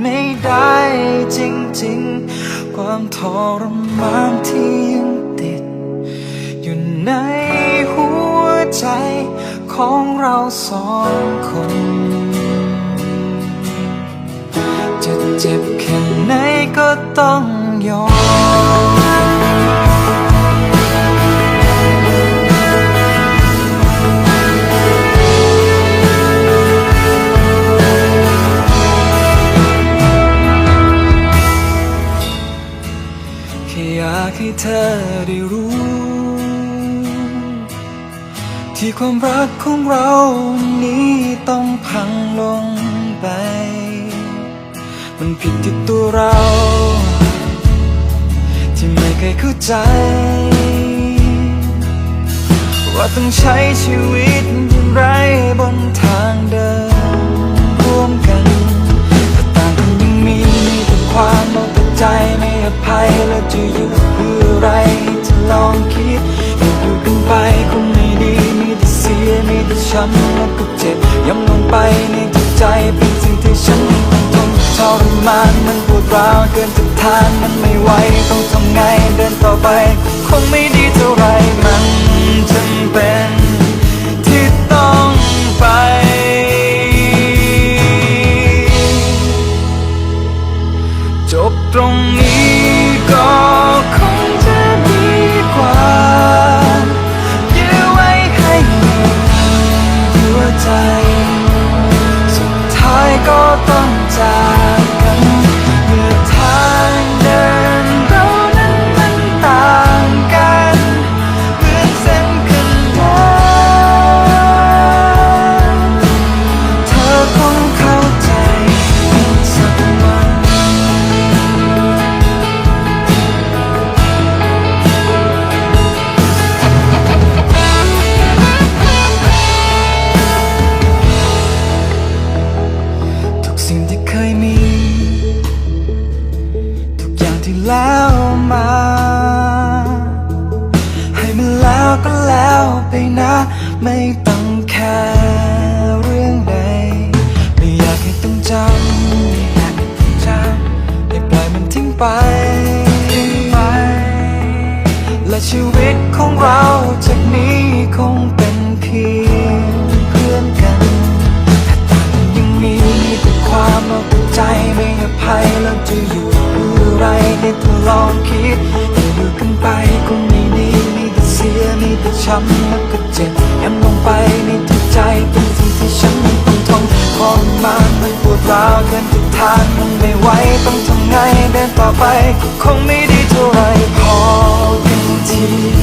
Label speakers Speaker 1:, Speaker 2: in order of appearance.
Speaker 1: ไม่ได้จริงๆ ความทรมานที่ยังติด อยู่ในหัวใจของเราสองคน จะเจ็บแค่ไหนก็ต้องยอม แค่อยากให้เธอได้รู้ ที่ความรักของเรานี้ต้องพังลงไป มันผิดที่ตัวเรา ที่ไม่เคยเข้าใจ ว่าต้องใช้ชีวิตำแล้วก็เจ็บย้ำลงไปในจิตใจเป็นสิ่งที่ฉันต้องทนทรมานมันปวดร้าวเกินจะทานมันไม่ไหวต้องทำไงเดินต่อไปคงไม่ดีเท่าไรมันจำเป็นที่ต้องไปจบตรงนี้ ไปนะ ไม่ต้องแค่เรื่องใดไม่อยากให้ต้องจำไม่อยากให้ต้องจำให้ปล่อยมันทิ้งไปทิ้งไป และชีวิตของเราจากนี้คงเป็นเพียงเพื่อนกัน แต่ต่างกันยังมีแต่ความเอาใจไม่อภัยแล้วจะอยู่เพื่อไรให้เธอลองคิด ช้ำแล้วก็เจ็บย้ำลงไปในจิกใจเป็นสิ่งที่ฉันไม่ต้องทนทรมานมันปวดร้าวเกินทุกทานมันไม่ไหวต้องทำไงเดินต่อไปคงไม่ดีเท่าไรพอกันที